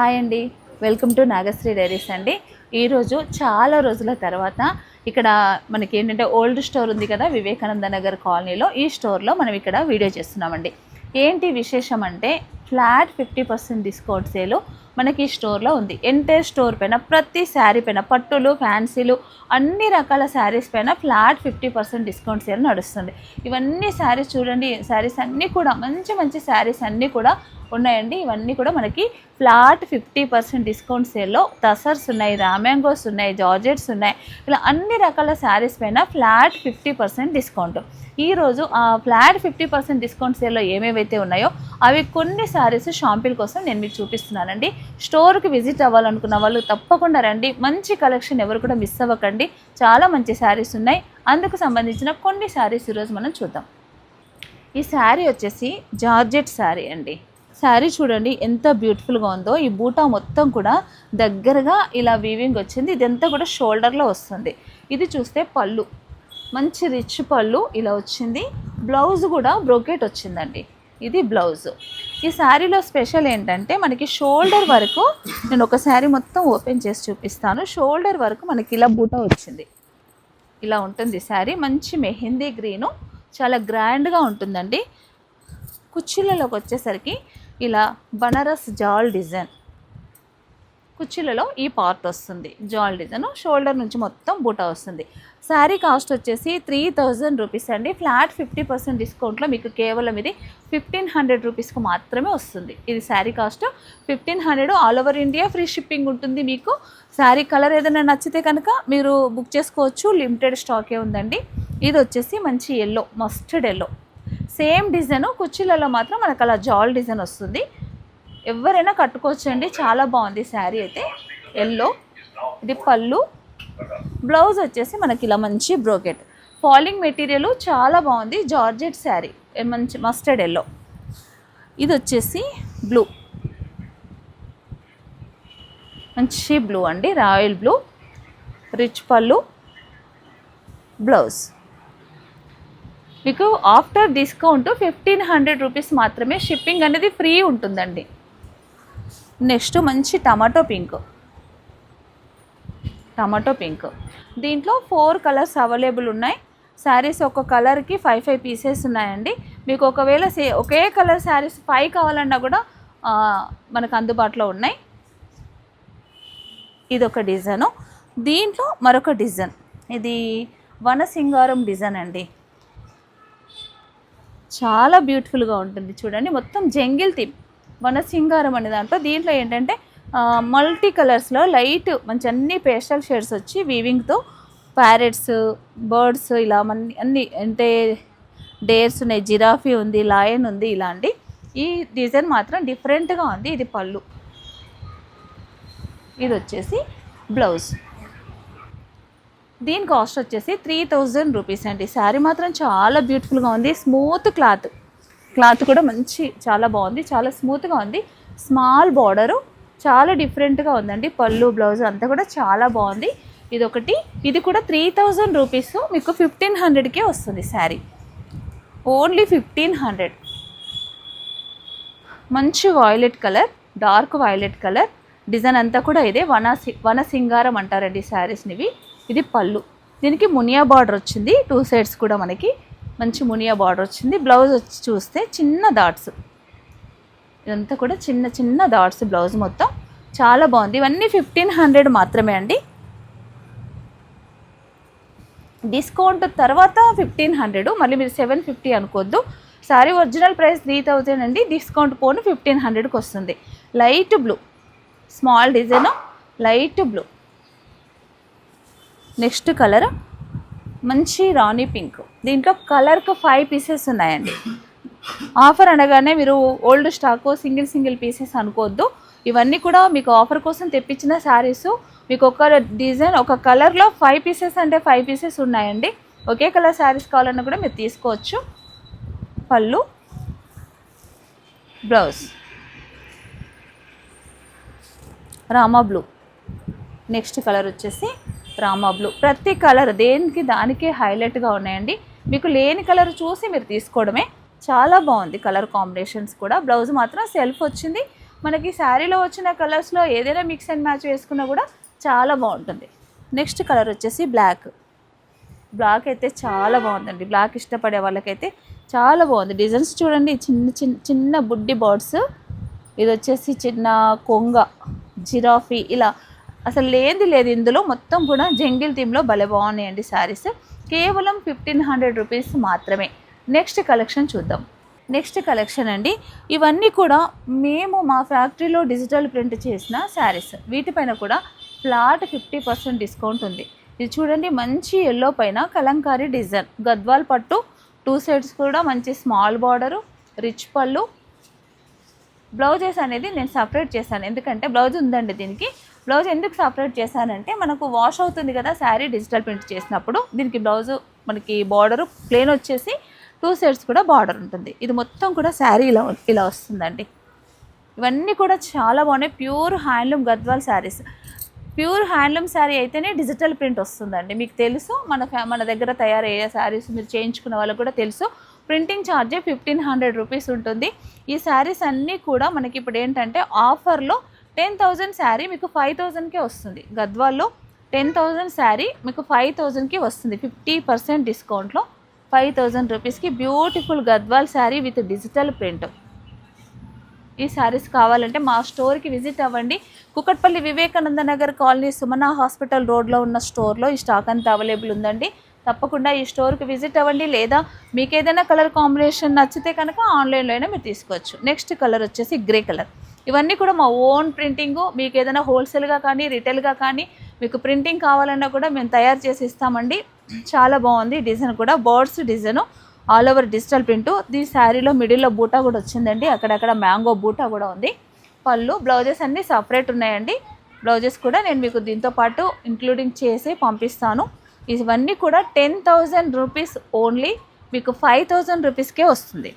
Hi అండి. Welcome to Nagasri diaries అండి. ఈరోజు చాలా రోజుల తర్వాత ఇక్కడ మనకి ఏంటంటే ఓల్డ్ స్టోర్ ఉంది కదా వివేకానంద నగర్ కాలనీలో. ఈ స్టోర్లో మనం ఇక్కడ వీడియో చేస్తున్నామండి. ఏంటి విశేషం అంటే ఫ్లాట్ ఫిఫ్టీ పర్సెంట్ డిస్కౌంట్ సేలు మనకి ఈ స్టోర్లో ఉంది. ఎంటైర్ స్టోర్ పైన ప్రతి శారీ పైన పట్టులు ఫ్యాన్సీలు అన్ని రకాల శారీస్ పైన flat fifty percent discount sale నడుస్తుంది. ఇవన్నీ శారీస్ చూడండి శారీస్ అన్నీ కూడా మంచి మంచి శారీస్ అన్నీ కూడా ఉన్నాయండి. ఇవన్నీ కూడా మనకి ఫ్లాట్ ఫిఫ్టీ పర్సెంట్ డిస్కౌంట్ సేల్లో టసర్స్ ఉన్నాయి రామ్యాంగోస్ ఉన్నాయి జార్జెట్స్ ఉన్నాయి. ఇలా అన్ని రకాల శారీస్ పైన ఫ్లాట్ ఫిఫ్టీ పర్సెంట్ డిస్కౌంట్. ఈరోజు ఆ ఫ్లాట్ ఫిఫ్టీ పర్సెంట్ డిస్కౌంట్ సేల్లో ఏమేవైతే ఉన్నాయో అవి కొన్ని శారీస్ షాంపిల్ కోసం నేను మీకు చూపిస్తున్నానండి. స్టోర్కి విజిట్ అవ్వాలనుకున్న వాళ్ళు తప్పకుండా రండి. మంచి కలెక్షన్ ఎవరు కూడా మిస్ అవ్వకండి. చాలా మంచి శారీస్ ఉన్నాయి. అందుకు సంబంధించిన కొన్ని శారీస్ ఈరోజు మనం చూద్దాం. ఈ శారీ వచ్చేసి జార్జెట్ శారీ అండి. శారీ చూడండి ఎంత బ్యూటిఫుల్గా ఉందో. ఈ బూటా మొత్తం కూడా దగ్గరగా ఇలా వీవింగ్ వచ్చింది. ఇదంతా కూడా షోల్డర్లో వస్తుంది. ఇది చూస్తే పళ్ళు. మంచి రిచ్ పళ్ళు ఇలా వచ్చింది. బ్లౌజ్ కూడా బ్రోకెట్ వచ్చిందండి. ఇది బ్లౌజ్. ఈ శారీలో స్పెషల్ ఏంటంటే మనకి షోల్డర్ వరకు నేను ఒక శారీ మొత్తం ఓపెన్ చేసి చూపిస్తాను. షోల్డర్ వరకు మనకి ఇలా బూటా వచ్చింది. ఇలా ఉంటుంది శారీ. మంచి మెహందీ గ్రీను. చాలా గ్రాండ్గా ఉంటుందండి. కుర్చీలలోకి వచ్చేసరికి ఇలా బనారస్ జాల్ డిజైన్. కుర్చీలలో ఈ పార్ట్ వస్తుంది. జాల్ డిజైన్. షోల్డర్ నుంచి మొత్తం బూటా వస్తుంది. శారీ కాస్ట్ వచ్చేసి త్రీ థౌజండ్ రూపీస్ అండి. ఫ్లాట్ ఫిఫ్టీ పర్సెంట్ డిస్కౌంట్లో మీకు కేవలం ఇది ఫిఫ్టీన్ హండ్రెడ్ రూపీస్కి మాత్రమే వస్తుంది. ఇది sari cost fifteen hundred. All over India free shipping ఉంటుంది మీకు. శారీ కలర్ ఏదైనా నచ్చితే కనుక మీరు బుక్ చేసుకోవచ్చు. లిమిటెడ్ స్టాకే ఉందండి. ఇది వచ్చేసి మంచి yellow mustard yellow same design కుర్చీలలో మాత్రం మనకు అలా జాల్ డిజైన్ వస్తుంది. ఎవరైనా కట్టుకోవచ్చండి. చాలా బాగుంది శారీ అయితే. ఎల్లో ఇది పళ్ళు. బ్లౌజ్ వచ్చేసి మనకి ఇలా మంచి బ్రోకెట్ ఫాలింగ్ మెటీరియల్ చాలా బాగుంది. జార్జెట్ శారీ. మంచి మస్టర్డ్ ఎల్లో ఇది వచ్చేసి బ్లూ మంచి బ్లూ అండి. Royal blue rich pallu. Blouse మీకు after discount fifteen hundred rupees మాత్రమే షిప్పింగ్ అనేది ఫ్రీ ఉంటుందండి. నెక్స్ట్ మంచి టమాటో పింక్ టమాటో పింక్ దీంట్లో ఫోర్ కలర్స్ అవైలబుల్ ఉన్నాయి. శారీస్ ఒక కలర్కి ఫైవ్ ఫైవ్ పీసెస్ ఉన్నాయండి. మీకు ఒకవేళ సే ఒకే కలర్ శారీస్ ఫైవ్ కావాలన్నా కూడా మనకు అందుబాటులో ఉన్నాయి. ఇది ఒక డిజైను. దీంట్లో మరొక డిజైన్. ఇది వనసింగారం డిజైన్ అండి. చాలా బ్యూటిఫుల్గా ఉంటుంది చూడండి. మొత్తం జంగిల్ థీమ్. వనసింగారం అనే దాంట్లో దీంట్లో ఏంటంటే మల్టీ కలర్స్లో లైట్ మంచి అన్ని పేస్టల్ షేడ్స్ వచ్చి వీవింగ్తో ప్యారెట్స్ బర్డ్స్ ఇలా మన్ని అన్ని అంటే డేర్స్ ఉన్నాయి. జిరాఫీ ఉంది లాయన్ ఉంది ఇలాంటి. ఈ డిజైన్ మాత్రం డిఫరెంట్గా ఉంది. ఇది పళ్ళు. ఇది వచ్చేసి బ్లౌజ్. దీని కాస్ట్ వచ్చేసి త్రీ థౌజండ్ రూపీస్ అండి. శారీ మాత్రం చాలా బ్యూటిఫుల్గా ఉంది. Smooth cloth. క్లాత్ కూడా మంచి చాలా బాగుంది. చాలా స్మూత్గా ఉంది. Small border. చాలా డిఫరెంట్గా ఉందండి. పళ్ళు బ్లౌజ్ అంతా కూడా చాలా బాగుంది. ఇది ఒకటి ఇది కూడా త్రీ థౌజండ్ రూపీస్. మీకు ఫిఫ్టీన్ హండ్రెడ్కే వస్తుంది శారీ. Only fifteen hundred. మంచి violet colour dark violet colour design అంతా కూడా ఇదే. వన వన సింగారం అంటారండి శారీస్నివి ఇది పళ్ళు. దీనికి మునియా బార్డర్ వచ్చింది. టూ సైడ్స్ కూడా మనకి మంచి మునియా బార్డర్ వచ్చింది. బ్లౌజ్ వచ్చి చూస్తే చిన్న డాట్స్. ఇదంతా కూడా చిన్న చిన్న డాట్స్ బ్లౌజ్ మొత్తం. చాలా బాగుంది. ఇవన్నీ ఫిఫ్టీన్ హండ్రెడ్ మాత్రమే అండి. డిస్కౌంట్ తర్వాత ఫిఫ్టీన్ హండ్రెడ్. మళ్ళీ మీరు సెవెన్ ఫిఫ్టీ అనుకోవద్దు sari original price three thousand అండి. డిస్కౌంట్ పోను ఫిఫ్టీన్ హండ్రెడ్కి వస్తుంది. Light blue. Small design. Light blue. Next colour మంచి రాణి పింక్. దీంట్లో కలర్కి ఫైవ్ పీసెస్ ఉన్నాయండి. ఆఫర్ అనగానే మీరు old stock single single pieces అనుకోవద్దు. ఇవన్నీ కూడా మీకు ఆఫర్ కోసం తెప్పించిన శారీస్ మీకు ఒక డిజైన్ ఒక కలర్లో ఫైవ్ పీసెస్ అంటే ఫైవ్ పీసెస్ ఉన్నాయండి. ఒకే కలర్ శారీస్ కావాలన్నా కూడా మీరు తీసుకోవచ్చు. Pallu blouse. Rama blue. Next colour వచ్చేసి రామా బ్లూ ప్రతి కలర్ దేనికి దానికే హైలైట్గా ఉన్నాయండి. మీకు లేని కలర్ చూసి మీరు తీసుకోవడమే చాలా బాగుంది కలర్ కాంబినేషన్స్ కూడా. బ్లౌజ్ మాత్రం సెల్ఫ్ వచ్చింది. మనకి శారీలో వచ్చిన కలర్స్లో ఏదైనా మిక్స్ అండ్ మ్యాచ్ వేసుకున్నా కూడా చాలా బాగుంటుంది. నెక్స్ట్ కలర్ వచ్చేసి బ్లాక్ బ్లాక్ అయితే చాలా బాగుందండి. బ్లాక్ ఇష్టపడే వాళ్ళకైతే చాలా బాగుంది. డిజైన్స్ చూడండి చిన్న చిన్న చిన్న బుడ్డి బర్డ్స్ ఇది వచ్చేసి చిన్న కొంగ జిరాఫీ ఇలా అసలు లేనిది లేదు. ఇందులో మొత్తం కూడా జంగిల్ థీమ్లో భలే బాగున్నాయండి శారీస్. కేవలం ఫిఫ్టీన్ హండ్రెడ్ రూపీస్ మాత్రమే. నెక్స్ట్ కలెక్షన్ చూద్దాం. నెక్స్ట్ కలెక్షన్ అండి. ఇవన్నీ కూడా మేము మా ఫ్యాక్టరీలో డిజిటల్ ప్రింట్ చేసిన శారీస్. వీటిపైన కూడా ఫ్లాట్ ఫిఫ్టీ పర్సెంట్ డిస్కౌంట్ ఉంది. ఇది చూడండి మంచి ఎల్లో పైన కలంకారీ డిజైన్. గద్వాల్ పట్టు టూ సైడ్స్ కూడా మంచి small border rich pallu. Blouses అనేది నేను సపరేట్ చేశాను. ఎందుకంటే బ్లౌజ్ ఉందండి దీనికి. బ్లౌజ్ ఎందుకు సపరేట్ చేశానంటే మనకు వాష్ అవుతుంది కదా శారీ డిజిటల్ ప్రింట్ చేసినప్పుడు. దీనికి బ్లౌజ్ మనకి బార్డరు ప్లేన్ వచ్చేసి టూ సైడ్స్ కూడా బార్డర్ ఉంటుంది. ఇది మొత్తం కూడా శారీ ఇలా ఇలా వస్తుందండి. ఇవన్నీ కూడా చాలా బాగున్నాయి. Pure handloom Gadwal saris. Pure handloom sari అయితేనే డిజిటల్ ప్రింట్ వస్తుందండి. మీకు తెలుసు మన ఫ్యా మన దగ్గర తయారయ్యే శారీస్ మీరు చేయించుకున్న వాళ్ళకి కూడా తెలుసు. ప్రింటింగ్ ఛార్జే ఫిఫ్టీన్ హండ్రెడ్ రూపీస్ ఉంటుంది. ఈ శారీస్ అన్నీ కూడా మనకి ఇప్పుడు ఏంటంటే ఆఫర్లో టెన్ థౌజండ్ శారీ మీకు ఫైవ్ థౌజండ్కే వస్తుంది. గద్వాల్లో టెన్ థౌజండ్ శారీ మీకు ఫైవ్ థౌజండ్కి వస్తుంది. ఫిఫ్టీ పర్సెంట్ డిస్కౌంట్లో ఫైవ్ థౌజండ్ రూపీస్కి beautiful Gadwal sari with digital print ఈ శారీస్ కావాలంటే మా స్టోర్కి విజిట్ అవ్వండి. కుకట్పల్లి వివేకానంద నగర్ కాలనీ సుమన హాస్పిటల్ రోడ్లో ఉన్న స్టోర్లో ఈ స్టాక్ అంతా అవైలబుల్ ఉందండి. తప్పకుండా ఈ స్టోర్కి విజిట్ అవ్వండి. లేదా మీకు ఏదైనా కలర్ కాంబినేషన్ నచ్చితే కనుక ఆన్లైన్లో అయినా మీరు తీసుకోవచ్చు. నెక్స్ట్ కలర్ వచ్చేసి గ్రే కలర్ ఇవన్నీ కూడా మా ఓన్ ప్రింటింగ్. మీకు ఏదైనా హోల్సేల్గా కానీ రిటైల్గా కానీ మీకు ప్రింటింగ్ కావాలన్నా కూడా మేము తయారు చేసి ఇస్తామండి. చాలా బాగుంది డిజైన్ కూడా. Birds design. All over digital print. ఈ శారీలో మిడిల్లో బూటా కూడా వచ్చిందండి. అక్కడక్కడ మ్యాంగో బూటా కూడా ఉంది. పళ్ళు బ్లౌజెస్ అన్నీ సపరేట్ ఉన్నాయండి. బ్లౌజెస్ కూడా నేను మీకు దీంతో పాటు ఇంక్లూడింగ్ చేసి పంపిస్తాను. ఇవన్నీ కూడా టెన్ థౌజండ్ రూపీస్ ఓన్లీ. మీకు ఫైవ్ థౌజండ్ రూపీస్కే వస్తుంది.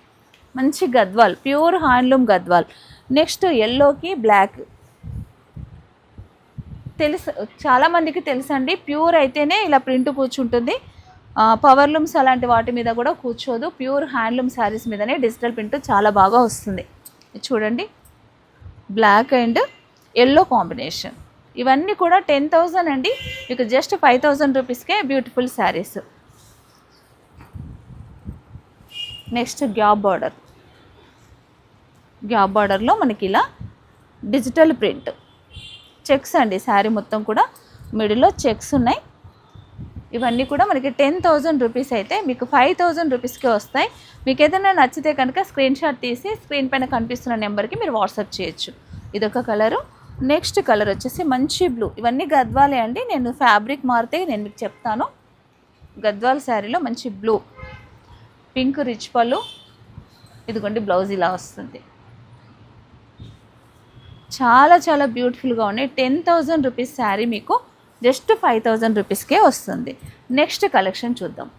మంచి Gadwal pure handloom Gadwal. Next ఎల్లోకి బ్లాక్ తెలుసు చాలామందికి తెలుసండి. ప్యూర్ అయితేనే ఇలా ప్రింట్ కూర్చుంటుంది. పవర్ లూమ్స్ అలాంటి వాటి మీద కూడా కూర్చోదు. ప్యూర్ హ్యాండ్లూమ్ శారీస్ మీదనే డిజిటల్ ప్రింట్ చాలా బాగా వస్తుంది. చూడండి. బ్లాక్ అండ్ ఎల్లో కాంబినేషన్ ఇవన్నీ కూడా టెన్ థౌజండ్ అండి. మీకు జస్ట్ ఫైవ్ థౌజండ్ రూపీస్కే beautiful saris next gap border gap బార్డర్లో మనకి ఇలా డిజిటల్ ప్రింట్. చెక్స్ అండి శారీ మొత్తం కూడా మిడిల్లో చెక్స్ ఉన్నాయి. ఇవన్నీ కూడా మనకి టెన్ థౌజండ్ రూపీస్ అయితే మీకు ఫైవ్ థౌజండ్ రూపీస్కే వస్తాయి. మీకు ఏదైనా నచ్చితే కనుక స్క్రీన్ షాట్ తీసి స్క్రీన్ పైన కనిపిస్తున్న నెంబర్కి మీరు వాట్సాప్ చేయొచ్చు. ఇదొక కలరు. నెక్స్ట్ కలర్ వచ్చేసి మంచి బ్లూ. ఇవన్నీ గద్వాలే అండి. నేను ఫ్యాబ్రిక్ మారితే నేను మీకు చెప్తాను. గద్వాల్ శారీలో మంచి బ్లూ. పింక్ రిచ్ పళ్ళు. ఇదిగోండి బ్లౌజ్ ఇలా వస్తుంది. చాలా చాలా బ్యూటిఫుల్గా ఉన్నాయి. టెన్ థౌజండ్ రూపీస్ శారీ మీకు జస్ట్ ఫైవ్ థౌజండ్ రూపీస్కే వస్తుంది. నెక్స్ట్ కలెక్షన్ చూద్దాం.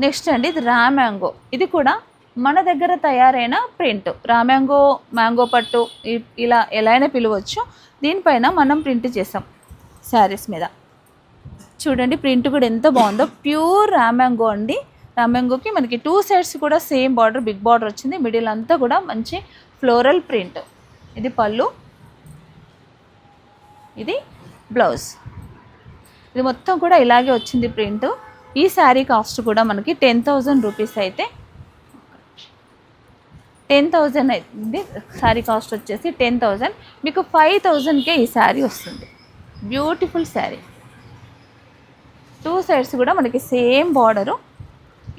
నెక్స్ట్ అండి ఇది రా మ్యాంగో. ఇది కూడా మన దగ్గర తయారైన ప్రింట్. రా మ్యాంగో మ్యాంగో పట్టు ఇ- ఇలా ఎలా అయినా పిలవచ్చు. దీనిపైన మనం ప్రింట్ చేసాం శారీస్ మీద. చూడండి ప్రింట్ కూడా ఎంత బాగుందో. ప్యూర్ రామ్యాంగో అండి. రామ్యాంగోకి మనకి టూ సైడ్స్ కూడా సేమ్ బార్డర్ బిగ్ బార్డర్ వచ్చింది. మిడిల్ అంతా కూడా మంచి ఫ్లోరల్ ప్రింట్ ఇది పళ్ళు. ఇది బ్లౌజ్ ఇది మొత్తం కూడా ఇలాగే వచ్చింది ప్రింట్ ఈ శారీ కాస్ట్ కూడా మనకి టెన్ థౌజండ్ రూపీస్ అయితే టెన్ థౌజండ్ అయింది. శారీ కాస్ట్ వచ్చేసి టెన్ థౌజండ్ మీకు ఫైవ్ థౌజండ్కే ఈ శారీ వస్తుంది. బ్యూటిఫుల్ శారీ టూ సైడ్స్ కూడా మనకి సేమ్ బార్డరు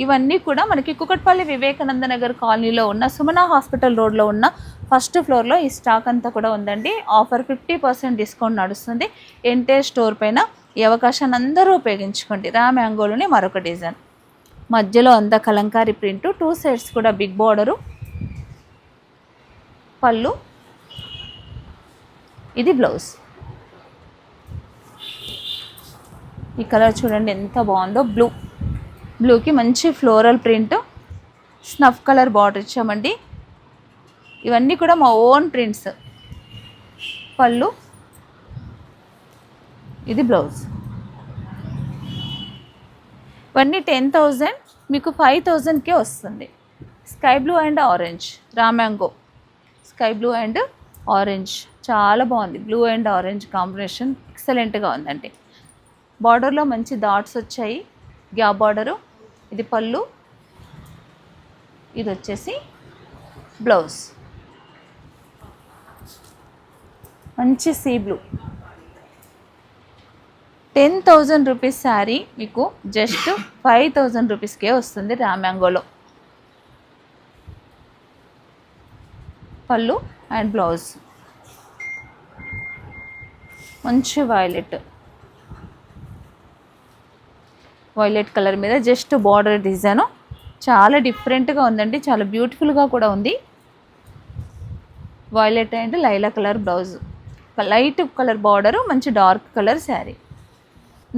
ఇవన్నీ కూడా మనకి కుకట్పల్లి వివేకానంద నగర్ కాలనీలో ఉన్న సుమన హాస్పిటల్ రోడ్లో ఉన్న ఫస్ట్ ఫ్లోర్లో ఈ స్టాక్ అంతా కూడా ఉందండి. ఆఫర్ ఫిఫ్టీ పర్సెంట్ డిస్కౌంట్ నడుస్తుంది. ఎంటే స్టోర్ పైన ఈ అవకాశాన్ని అందరూ ఉపయోగించుకోండి. రా మ్యాంగోలోని మరొక డిజైన్. మధ్యలో అంతా కలంకారీ ప్రింట్ టూ సైడ్స్ కూడా బిగ్ బార్డరు. పళ్ళు. ఇది బ్లౌజ్. ఈ కలర్ చూడండి ఎంత బాగుందో. బ్లూ. బ్లూకి మంచి floral print snuff colour border ఇచ్చామండి. ఇవన్నీ కూడా మా ఓన్ ప్రింట్స్. పళ్ళు. ఇది బ్లౌజ్. ఇవన్నీ టెన్ థౌజండ్ మీకు ఫైవ్ థౌజండ్కే వస్తుంది. Sky blue and orange raw mango. Sky blue and orange. చాలా బాగుంది. Blue and orange combination. ఎక్సలెంట్గా ఉందండి. బార్డర్లో మంచి డాట్స్ వచ్చాయి. Gap border. ఇది పళ్ళు. ఇది వచ్చేసి బ్లౌజ్. మంచి sea blue. Ten thousand rupees sari మీకు జస్ట్ ఫైవ్ థౌజండ్ రూపీస్కే వస్తుంది రామ్యాంగోలో. పళ్ళు అండ్ బ్లౌజ్. మంచి వైలెట్ వైలెట్ కలర్ మీద జస్ట్ బార్డర్ డిజైన్. చాలా డిఫరెంట్గా ఉందండి చాలా బ్యూటిఫుల్గా కూడా ఉంది. Violet and Laila colour blouse. Light colour border మంచి dark colour sari.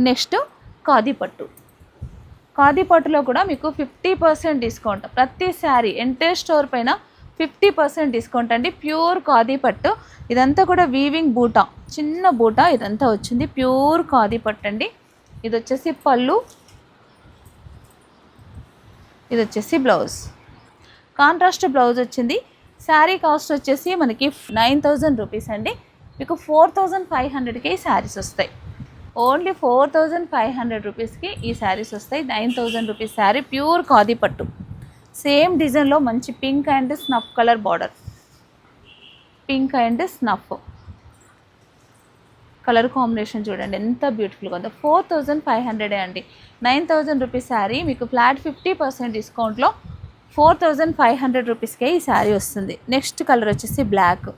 Next khadi పట్టు. ఖాదీ పట్టులో కూడా మీకు ఫిఫ్టీ పర్సెంట్ డిస్కౌంట్. ప్రతి శారీ ఎంటైర్ స్టోర్ పైన ఫిఫ్టీ పర్సెంట్ డిస్కౌంట్ అండి. ప్యూర్ ఖాదీ పట్టు. ఇదంతా కూడా వీవింగ్ బూటా. చిన్న బూటా ఇదంతా వచ్చింది. ప్యూర్ ఖాదీ పట్టు అండి ఇది వచ్చేసి పళ్ళు. ఇది వచ్చేసి బ్లౌజ్. కాంట్రాస్ట్ బ్లౌజ్ వచ్చింది. శారీ కాస్ట్ వచ్చేసి మనకి నైన్ థౌజండ్ రూపీస్ అండి. మీకు ఫోర్ థౌజండ్ ఫైవ్ హండ్రెడ్కి ఈ శారీస్ వస్తాయి. Only four thousand five hundred రూపీస్కి ఈ శారీస్ వస్తాయి. Nine thousand rupees sari pure khadi పట్టు. సేమ్ డిజైన్లో మంచి pink and snuff colour border. Pink and snuff. Colour combination చూడండి ఎంత బ్యూటిఫుల్గా ఉందో. ఫోర్ థౌజండ్ ఫైవ్ హండ్రెడే అండి. నైన్ థౌజండ్ రూపీస్ శారీ మీకు ఫ్లాట్ ఫిఫ్టీ పర్సెంట్ డిస్కౌంట్లో ఫోర్ థౌజండ్ ఫైవ్ హండ్రెడ్ రూపీస్కే ఈ శారీ వస్తుంది. నెక్స్ట్ కలర్ వచ్చేసి black.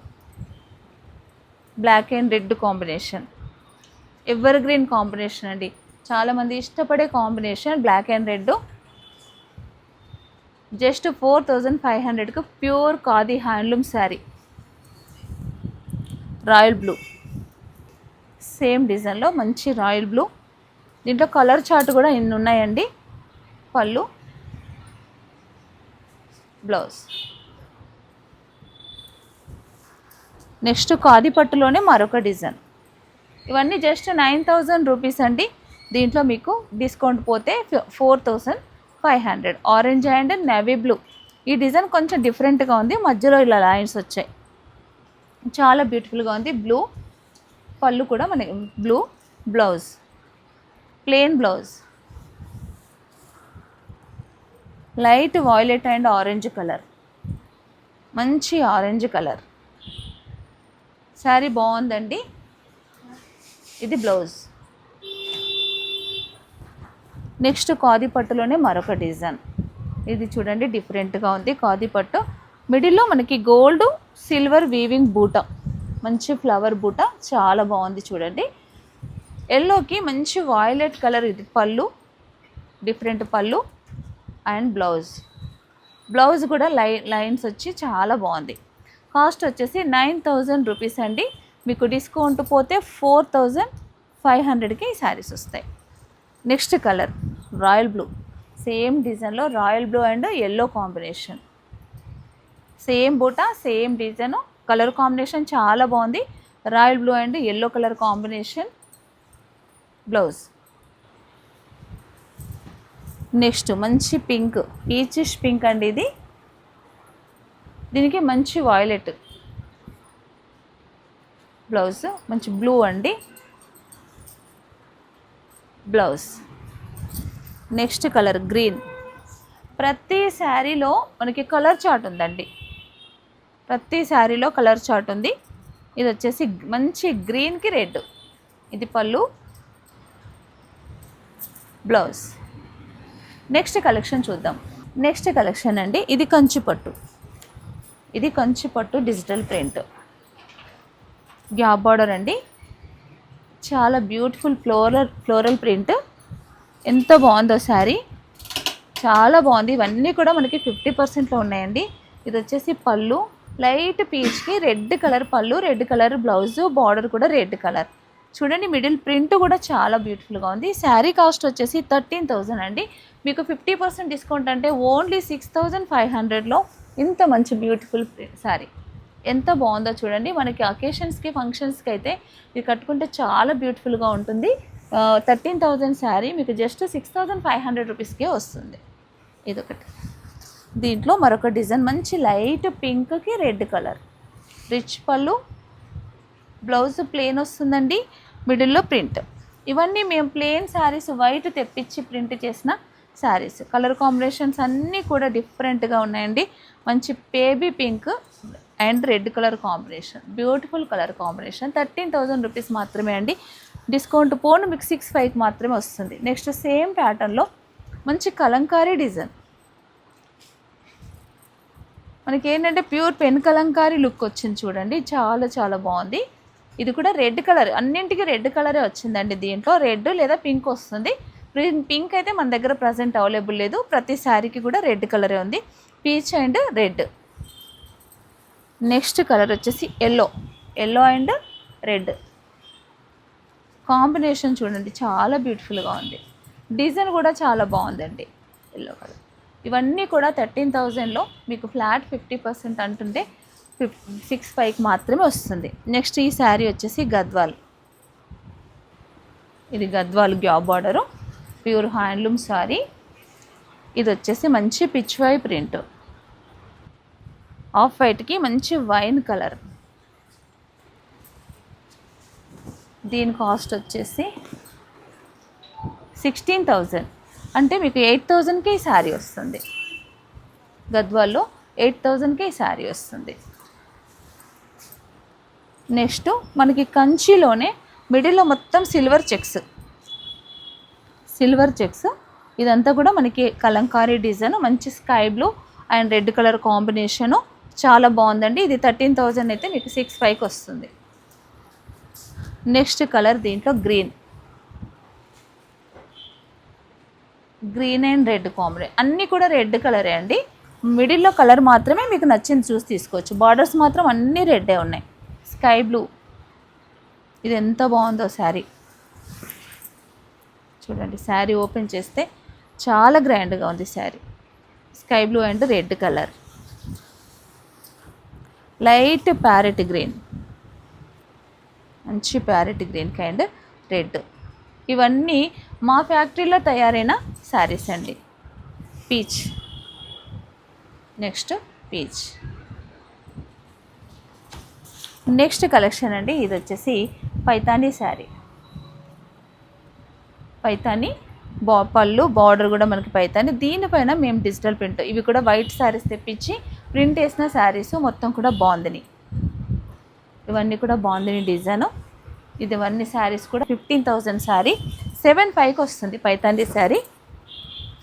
Black and red combination. Evergreen combination అండి. చాలామంది ఇష్టపడే combination black and red. Just four thousand five హండ్రెడ్కి pure khadi handloom sari. Royal blue. Same డిజైన్లో మంచి రాయల్ బ్లూ. దీంట్లో కలర్ చార్ట్ కూడా ఇన్ని ఉన్నాయండి? పళ్ళు. బ్లౌజ్. నెక్స్ట్ ఖాదీ పట్టులోనే మరొక డిజైన్. ఇవన్నీ జస్ట్ నైన్ థౌజండ్ రూపీస్ అండి. దీంట్లో మీకు డిస్కౌంట్ పోతే four thousand five hundred. Orange and navy blue. ఈ డిజైన్ కొంచెం డిఫరెంట్గా ఉంది. మధ్యలో ఇలా లైన్స్ వచ్చాయి. చాలా బ్యూటిఫుల్గా ఉంది. బ్లూ. పళ్ళు కూడా మనకి blue. Blouse. Plain blouse light violet and orange colour మంచి ఆరెంజ్ కలర్ శారీ బాగుందండి. ఇది బ్లౌజ్ నెక్స్ట్ కాది పట్టులోనే మరొక డిజైన్ ఇది చూడండి డిఫరెంట్గా ఉంది. కాది పట్టు. మిడిల్లో మనకి గోల్డ్ సిల్వర్ వీవింగ్ బూట. మంచి ఫ్లవర్ బూట. చాలా బాగుంది చూడండి. ఎల్లోకి మంచి వాయిలెట్ కలర్ ఇది. పళ్ళు డిఫరెంట్ పళ్ళు అండ్ బ్లౌజ్ బ్లౌజ్ కూడా లై లైన్స్ వచ్చి చాలా బాగుంది. కాస్ట్ వచ్చేసి నైన్ థౌజండ్ రూపీస్ అండి. మీకు డిస్కౌంట్ పోతే ఫోర్ థౌజండ్ ఫైవ్ హండ్రెడ్కి ఈ శారీస్ వస్తాయి. Next colour royal blue same డిజైన్లో royal blue and yellow combination same బూట same design colour combination చాలా బాగుంది. Royal blue and yellow colour combination blouse. Next మంచి పింక్ పీచిష్ పింక్ అండి ఇది. దీనికి మంచి వాయిలెట్ బ్లౌజ్ మంచి బ్లూ అండి. బ్లౌజ్. Next colour green. ప్రతి శారీలో మనకి కలర్ చార్ట్ ఉందండి. ప్రతి శారీలో కలర్ చార్ట్ ఉంది. ఇది వచ్చేసి మంచి గ్రీన్కి రెడ్ ఇది పళ్ళు. బ్లౌజ్. నెక్స్ట్ కలెక్షన్ చూద్దాం. నెక్స్ట్ కలెక్షన్ అండి ఇది కంచి పట్టు ఇది కంచి పట్టు డిజిటల్ ప్రింట్. గ్యాప్ బార్డర్ అండి. చాలా బ్యూటిఫుల్ ఫ్లోరల్ ఫ్లోరల్ ప్రింట్. ఎంత బాగుందో శారీ. చాలా బాగుంది. ఇవన్నీ కూడా మనకి ఫిఫ్టీ పర్సెంట్లో ఉన్నాయండి. ఇది వచ్చేసి పళ్ళు. లైట్ పీచ్కి రెడ్ కలర్ పళ్ళు రెడ్ కలర్ బ్లౌజు బార్డర్ కూడా రెడ్ కలర్. చూడండి మిడిల్ ప్రింట్ కూడా చాలా బ్యూటిఫుల్గా ఉంది. శారీ కాస్ట్ వచ్చేసి థర్టీన్ థౌజండ్ అండి. మీకు ఫిఫ్టీ పర్సెంట్ డిస్కౌంట్ అంటే ఓన్లీ సిక్స్ థౌజండ్ ఫైవ్ హండ్రెడ్లో ఇంత మంచి బ్యూటిఫుల్ శారీ. ఎంత బాగుందో చూడండి. మనకి అకేషన్స్కి ఫంక్షన్స్కి అయితే ఇది కట్టుకుంటే చాలా బ్యూటిఫుల్గా ఉంటుంది. థర్టీన్ థౌజండ్ శారీ మీకు just six thousand five hundred రూపీస్కే వస్తుంది. ఇదొకటి. దీంట్లో మరొక డిజైన్ మంచి లైట్ పింక్కి రెడ్ కలర్. రిచ్ పళ్ళు బ్లౌజ్ ప్లేన్ వస్తుందండి. మిడిల్లో ప్రింట్. ఇవన్నీ మేము ప్లేన్ శారీస్ వైట్ తెప్పించి ప్రింట్ చేసిన శారీస్. కలర్ కాంబినేషన్స్ అన్నీ కూడా డిఫరెంట్గా ఉన్నాయండి. మంచి baby pink and red colour combination. Beautiful colour combination. Thirteen thousand rupees మాత్రమే అండి. డిస్కౌంట్ పోను మీకు సిక్స్ ఫైవ్కి మాత్రమే వస్తుంది. నెక్స్ట్ సేమ్ ప్యాటర్న్లో మంచి కలంకారీ డిజైన్. మనకి ఏంటంటే ప్యూర్ పెన్ కలంకారీ లుక్ వచ్చింది చూడండి. చాలా చాలా బాగుంది. ఇది కూడా రెడ్ కలర్. అన్నింటికి రెడ్ కలరే వచ్చిందండి దీంట్లో. రెడ్ లేదా పింక్ వస్తుంది. పింక్ అయితే మన దగ్గర ప్రజెంట్ అవైలబుల్ లేదు. ప్రతి శారీకి కూడా రెడ్ కలరే ఉంది. Peach and red. Next colour వచ్చేసి yellow. Yellow and red. Combination చూడండి. చాలా బ్యూటిఫుల్గా ఉంది. డిజైన్ కూడా చాలా బాగుందండి. Yellow colour. ఇవన్నీ కూడా థర్టీన్ థౌజండ్లో మీకు ఫ్లాట్ ఫిఫ్టీ పర్సెంట్ అంటుంటే ఫిఫ్ సిక్స్ ఫైవ్కి మాత్రమే వస్తుంది. నెక్స్ట్ ఈ శారీ వచ్చేసి గద్వాల్. ఇది Gadwal gap border. Pure handloom sari. ఇది వచ్చేసి మంచి పిచ్వై ప్రింట్. ఆఫ్ వైట్కి మంచి వైన్ కలర్. దీని కాస్ట్ వచ్చేసి సిక్స్టీన్ థౌజండ్. అంటే మీకు ఎయిట్ థౌజండ్కే ఈ శారీ వస్తుంది. గద్వాల్లో ఎయిట్ థౌజండ్కే ఈ శారీ వస్తుంది. నెక్స్ట్ మనకి కంచిలోనే మిడిల్లో మొత్తం సిల్వర్ చెక్స్. Silver checks. ఇదంతా కూడా మనకి కలంకారీ డిజైన్ మంచి sky blue and red colour combination. చాలా బాగుందండి. ఇది థర్టీన్ థౌజండ్ అయితే మీకు సిక్స్ ఫైవ్కి వస్తుంది. నెక్స్ట్ కలర్ దీంట్లో green. Green and red combination అన్నీ కూడా రెడ్ కలరే అండి. మిడిల్లో కలర్ మాత్రమే మీకు నచ్చింది చూసి తీసుకోవచ్చు. బార్డర్స్ మాత్రం అన్నీ రెడ్డే ఉన్నాయి. Sky blue. ఇది ఎంత బాగుందో శారీ. చూడండి శారీ ఓపెన్ చేస్తే చాలా గ్రాండ్గా ఉంది sari. Sky blue and red colour. Light parrot green. మంచి ప్యారెట్ గ్రీన్ కైండ్ రెడ్. ఇవన్నీ మా ఫ్యాక్టరీలో తయారైన శారీస్ అండి. Peach. Next peach. Next collection అండి ఇది వచ్చేసి పైతానీ శారీ. పైతాని బా పళ్ళు బార్డర్ కూడా మనకి పైతాని. దీనిపైన మేము డిజిటల్ ప్రింట్ ఇవి కూడా వైట్ శారీస్ తెప్పించి ప్రింట్ వేసిన శారీస్ మొత్తం కూడా బాగుందని. ఇవన్నీ కూడా బాగుందని డిజైన్. ఇది ఇవన్నీ శారీస్ కూడా ఫిఫ్టీన్ థౌజండ్ శారీ. సెవెన్ ఫైవ్కి వస్తుంది పైతాండి శారీ.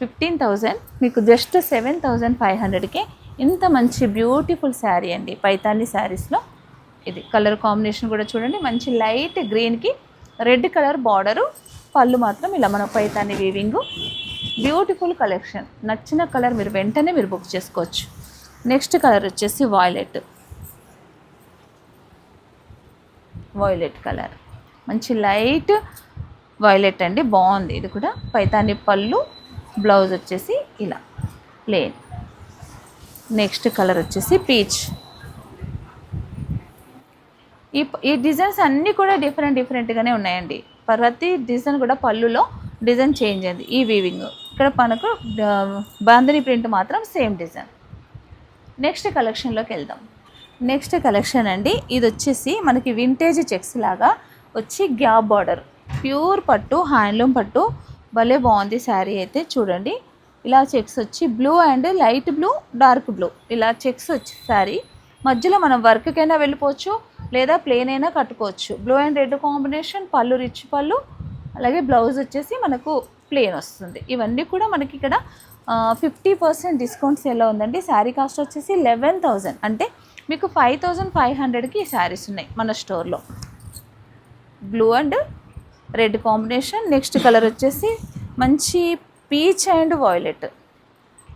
ఫిఫ్టీన్ థౌజండ్ మీకు జస్ట్ సెవెన్ థౌజండ్ ఫైవ్ హండ్రెడ్కి. ఇంత మంచి బ్యూటిఫుల్ శారీ అండి పైతాండి శారీస్లో. ఇది కలర్ కాంబినేషన్ కూడా చూడండి. మంచి లైట్ గ్రీన్కి రెడ్ కలర్ బార్డరు పళ్ళు మాత్రం ఇలా మన పైతాని వీవింగ్ బ్యూటిఫుల్ కలెక్షన్ నచ్చిన కలర్ మీరు వెంటనే మీరు బుక్ చేసుకోవచ్చు. నెక్స్ట్ కలర్ వచ్చేసి వాయిలెట్ వాయిలెట్ కలర్. మంచి లైట్ వాయిలెట్ అండి. బాగుంది. ఇది కూడా పైతాని పళ్ళు బ్లౌజ్ వచ్చేసి ఇలా ప్లేన్ నెక్స్ట్ కలర్ వచ్చేసి పీచ్ ఈ ఈ డిజైన్స్ అన్నీ కూడా డిఫరెంట్ డిఫరెంట్గానే ఉన్నాయండి. ప్రతి డిజైన్ కూడా పళ్ళులో డిజైన్ చేంజ్ అయింది. ఈ వీవింగ్ ఇక్కడ మనకు ఆ, బాందని ప్రింట్ మాత్రం సేమ్ డిజైన్. నెక్స్ట్ కలెక్షన్లోకి వెళ్దాం. నెక్స్ట్ కలెక్షన్ అండి. ఇది వచ్చేసి మనకి వింటేజ్ చెక్స్ లాగా వచ్చి గ్యాప్ బార్డర్. ప్యూర్ పట్టు హ్యాండ్లూమ్ పట్టు. భలే బాగుంది శారీ అయితే చూడండి. ఇలా చెక్స్ వచ్చి blue and light blue dark blue. ఇలా చెక్స్ వచ్చి శారీ. మధ్యలో మనం వర్క్కైనా వెళ్ళిపోవచ్చు. లేదా ప్లేన్ అయినా కట్టుకోవచ్చు. బ్లూ అండ్ రెడ్ కాంబినేషన్ పళ్ళు రిచ్ పళ్ళు అలాగే బ్లౌజ్ వచ్చేసి మనకు ప్లేన్ వస్తుంది. ఇవన్నీ కూడా మనకి ఇక్కడ ఫిఫ్టీ పర్సెంట్ డిస్కౌంట్స్ ఎలా ఉందండి. శారీ కాస్ట్ వచ్చేసి లెవెన్ థౌజండ్ అంటే మీకు ఫైవ్ థౌజండ్ ఫైవ్ హండ్రెడ్కి ఈ శారీస్ ఉన్నాయి మన స్టోర్లో blue and red combination next colour వచ్చేసి మంచి peach and violet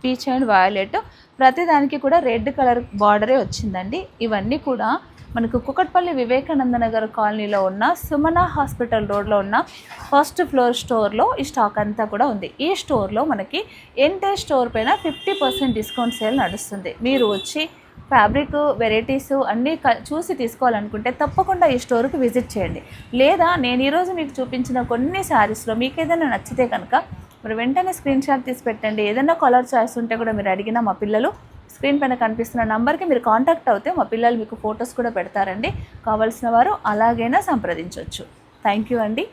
peach and violet ప్రతిదానికి కూడా రెడ్ కలర్ బార్డరే వచ్చిందండి. ఇవన్నీ కూడా మనకు కుకట్పల్లి వివేకానంద నగర్ కాలనీలో ఉన్న సుమన హాస్పిటల్ రోడ్లో ఉన్న ఫస్ట్ ఫ్లోర్ స్టోర్లో ఈ స్టాక్ అంతా కూడా ఉంది. ఈ స్టోర్లో మనకి ఎంటే స్టోర్ పైన ఫిఫ్టీ పర్సెంట్ డిస్కౌంట్ సేల్ నడుస్తుంది. మీరు వచ్చి ఫ్యాబ్రిక్ వెరైటీస్ అన్నీ క- చూసి తీసుకోవాలనుకుంటే తప్పకుండా ఈ స్టోర్కి విజిట్ చేయండి. లేదా నేను ఈరోజు మీకు చూపించిన కొన్ని శారీస్లో మీకు ఏదైనా నచ్చితే కనుక మరి వెంటనే స్క్రీన్ షాట్ తీసి పెట్టండి. ఏదైనా కలర్ చాయిస్ ఉంటే కూడా మీరు అడిగినా మా పిల్లలు స్క్రీన్ పైన కనిపిస్తున్న నంబర్కి మీరు కాంటాక్ట్ అవుతే మా పిల్లలు మీకు ఫొటోస్ కూడా పెడతారండి. కావాల్సిన వారు అలాగైనా సంప్రదించవచ్చు థ్యాంక్ యూ అండి.